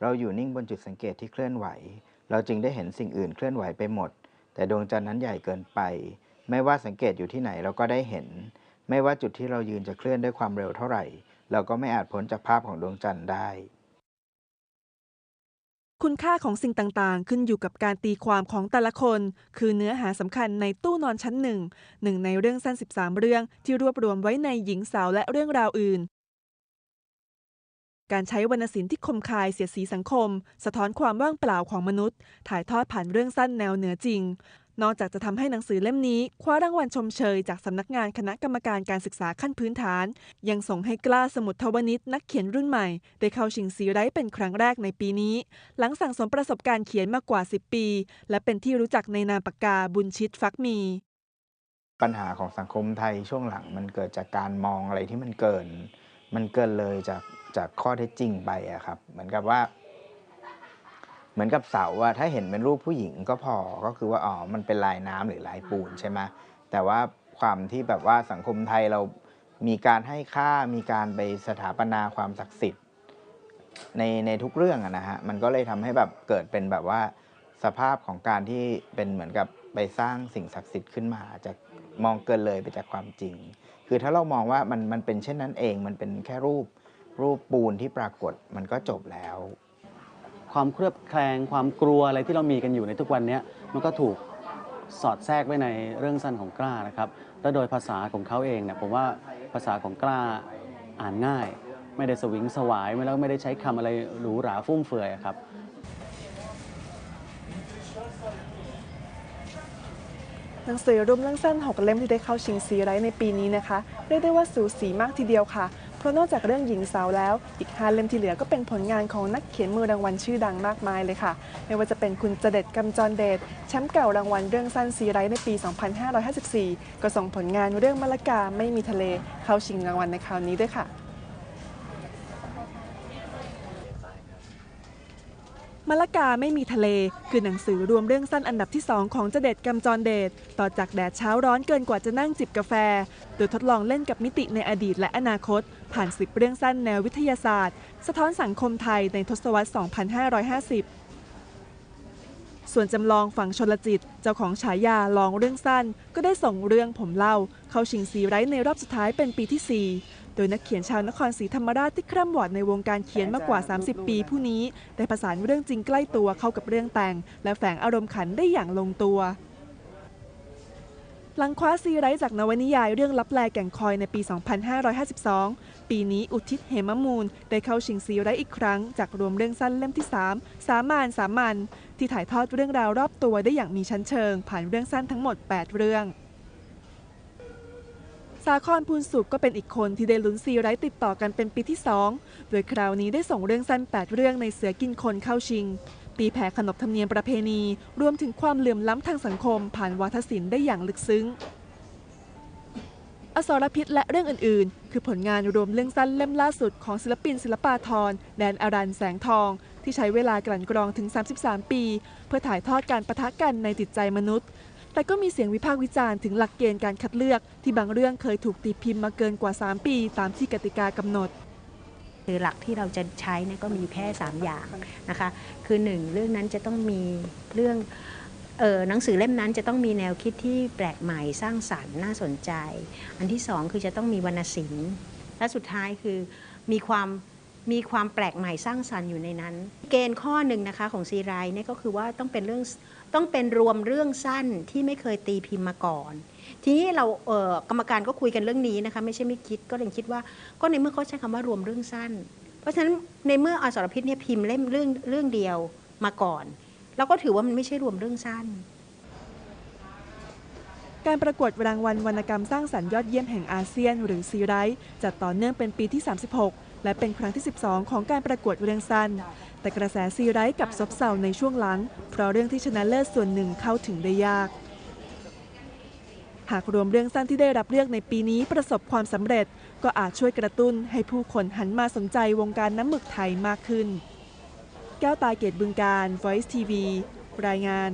เราอยู่นิ่งบนจุดสังเกตที่เคลื่อนไหว เราจึงได้เห็นสิ่งอื่นเคลื่อนไหวไปหมด แต่ดวงจันทร์นั้นใหญ่เกินไป ไม่ว่าสังเกตอยู่ที่ไหนเราก็ได้เห็น ไม่ว่าจุดที่เรายืนจะเคลื่อนด้วยความเร็วเท่าไหร่ เราก็ไม่อาจพ้นจากภาพของดวงจันทร์ได้ คุณค่าของสิ่งต่างๆ ขึ้นอยู่กับการตีความของแต่ละคน คือเนื้อหาสำคัญในตู้นอนชั้นหนึ่งหนึ่งในเรื่องสั้น 13 เรื่องที่รวบรวมไว้ในหญิงสาวและเรื่องราวอื่น การใช้วรรณศิลป์ที่คมคายเสียดสีสังคม สะท้อนความว่างเปล่าของมนุษย์ ถ่ายทอดผ่านเรื่องสั้นแนวเหนือจริง นอกจากจะทำให้หนังสือเล่มนี้ คว้ารางวัลชมเชยจากสำนักงานคณะกรรมการการศึกษาขั้นพื้นฐาน ยังส่งให้กล้าสมุทรทวนิชนักเขียนรุ่นใหม่ ได้เข้าชิงซีไรต์เป็นครั้งแรกในปีนี้ หลังสั่งสมประสบการณ์เขียนมากกว่า 10 ปี และเป็นที่รู้จักในนามปากกาบุญชิตฟักมีปัญหาของสังคมไทยช่วงหลังมันเกิดจากการมองอะไรที่มันเกิน มันเกินเลยจาก จากข้อเท็จจริงไปอะครับ เหมือนกับว่า เหมือนกับเสาอะถ้าเห็นเป็นรูปผู้หญิงก็พอก็คือว่าอ๋อมันเป็นลายน้ำหรือลายปูนใช่ไหมแต่ว่าความที่แบบว่าสังคมไทยเรามีการให้ค่ามีการไปสถาปนาความศักดิ์สิทธิ์ในในทุกเรื่องอะนะฮะมันก็เลยทำให้แบบเกิดเป็นแบบว่าสภาพของการที่เป็นเหมือนกับไปสร้างสิ่งศักดิ์สิทธิ์ขึ้นมาจากมองเกินเลยไปจากความจริง คือถ้าเรามองว่ามันมันเป็นเช่นนั้นเอง มันเป็นแค่รูป รูปปูนที่ปรากฏมันก็จบแล้ว ความเครือบแคลงความกลัวอะไรที่เรามีกันอยู่ในทุกวันนี้มันก็ถูกสอดแทรกไว้ในเรื่องสั้นของกล้านะครับและโดยภาษาของเขาเองเนี่ยผมว่าภาษาของกล้าอ่านง่าย ไม่ได้สวิงสวายไม่แล้วไม่ได้ใช้คำอะไรหรูหราฟุ่มเฟือยอะครับหนังสือรวมเรื่องสั้น6เล่มที่ได้เข้าชิงซีไรต์ในปีนี้นะคะเรียกได้ว่าสูสีมากทีเดียวค่ะ เพราะนอกจากเรื่องหญิงสาวแล้ว อีก5เล่มที่เหลือก็เป็นผลงานของนักเขียนมือรางวัลชื่อดังมากมายเลยค่ะ ไม่ว่าจะเป็นคุณเจเด็ดกำจรเดชแชมป์เก่ารางวัลเรื่องสั้นซีไรต์ในปี 2554 ก็ส่งผลงานเรื่องมะละกาไม่มีทะเลเข้าชิงรางวัลในคราวนี้ด้วยค่ะ มะละกาไม่มีทะเล คือหนังสือรวมเรื่องสั้นอันดับที่ 2 ของเจเด็ดกำจรเดชต่อจากแดดเช้าร้อนเกินกว่าจะนั่งจิบกาแฟ โดยทดลองเล่นกับมิติในอดีตและอนาคต ผ่านสิบเรื่องสั้นแนววิทยาศาสตร์ สะท้อนสังคมไทยในทศวรรษ 2550ส่วนจำลองฝั่งชนลจิต เจ้าของฉายาลองเรื่องสั้น ก็ได้ส่งเรื่องผมเล่า เข้าชิงซีไรต์ในรอบสุดท้ายเป็นปีที่ 4 โดยนักเขียนชาวนครศรีธรรมราชที่คร่ำวอดในวงการเขียนมากกว่า 30 ปีผู้นี้ ได้ผสานเรื่องจริงใกล้ตัวเข้ากับเรื่องแต่ง และแฝงอารมณ์ขันได้อย่างลงตัว หลังคว้าซีไรต์จากนวนิยายเรื่องลับแลแก่งคอยในปี 2552 ปีนี้อุทิศเหมมูล ได้เข้าชิงซีไรต์อีกครั้ง จากรวมเรื่องสั้นเล่มที่ 3 สามานสามัญที่ถ่ายทอดเรื่องราวรอบตัวได้อย่างมีชั้นเชิง ผ่านเรื่องสั้นทั้งหมด 8 เรื่อง สาครพูนสุขก็เป็นอีกคนที่ได้ลุ้นซีไรต์ติดต่อกันเป็นปีที่ 2 โดยคราวนี้ได้ส่งเรื่องสั้น 8 เรื่องในเสือกินคนเข้าชิง ตีแผ่ขนบธรรมเนียมประเพณี รวมถึงความเหลื่อมล้ำทางสังคม ผ่านวาทศิลป์ได้อย่างลึกซึ้ง อสรพิษและเรื่องอื่น ๆ คือผลงานรวมเรื่องสั้นเล่มล่าสุดของศิลปินศิลปาทรแดนอารันแสงทอง ที่ใช้เวลากลั่นกรองถึง 33 ปี เพื่อถ่ายทอดการประทะกันในจิตใจมนุษย์ แต่ก็มีเสียงวิพากษ์วิจารณ์ถึงหลักเกณฑ์การคัดเลือก ที่บางเรื่องเคยถูกตีพิมพ์มาเกินกว่า 3 ปี ตามที่กติกากำหนดคือหลักที่เราจะใช้เนี่ยก็มีอยู่แค่ 3 อย่างนะคะ คือ 1 เรื่องนั้นจะต้องมีเรื่องออหนังสือเล่มนั้นจะต้องมีแนวคิดที่แปลกใหม่สร้างสรรค์น่าสนใจ อันที่ 2 คือจะต้องมีวรรณศิลป์และสุดท้ายคือมีความ มีความแปลกใหม่สร้างสรรค์อยู่ในนั้น เกณฑ์ข้อหนึ่งนะคะของซีไรส์เนี่ยก็คือว่าต้องเป็นเรื่องต้องเป็นรวมเรื่องสั้นที่ไม่เคยตีพิมพ์มาก่อน ทีนี้เราเออกรรมการก็คุยกันเรื่องนี้นะคะไม่ใช่ไม่คิดก็เลยคิดว่าก็ในเมื่อเขาใช้คำว่ารวมเรื่องสั้น เพราะฉะนั้นในเมื่ออสรพิษเนี่ยพิมพ์เล่มเรื่องเรื่องเดียวมาก่อนเราก็ถือว่ามันไม่ใช่รวมเรื่องสั้น การประกวดรางวัลวรรณกรรมสร้างสรรค์ยอดเยี่ยมแห่งอาเซียน หรือซีไรต์จัดต่อเนื่องเป็นปีที่ 36 และเป็นครั้งที่ 12 ของการประกวดเรื่องสั้น แต่กระแสซีไรต์กลับซบเซาในช่วงหลัง เพราะเรื่องที่ชนะเลิศส่วนหนึ่งเข้าถึงได้ยาก หากรวมเรื่องสั้นที่ได้รับเลือกในปีนี้ประสบความสำเร็จ ก็อาจช่วยกระตุ้นให้ผู้คนหันมาสนใจวงการน้ำหมึกไทยมากขึ้น แก้วตาเกตบึงการ Voice TV รายงาน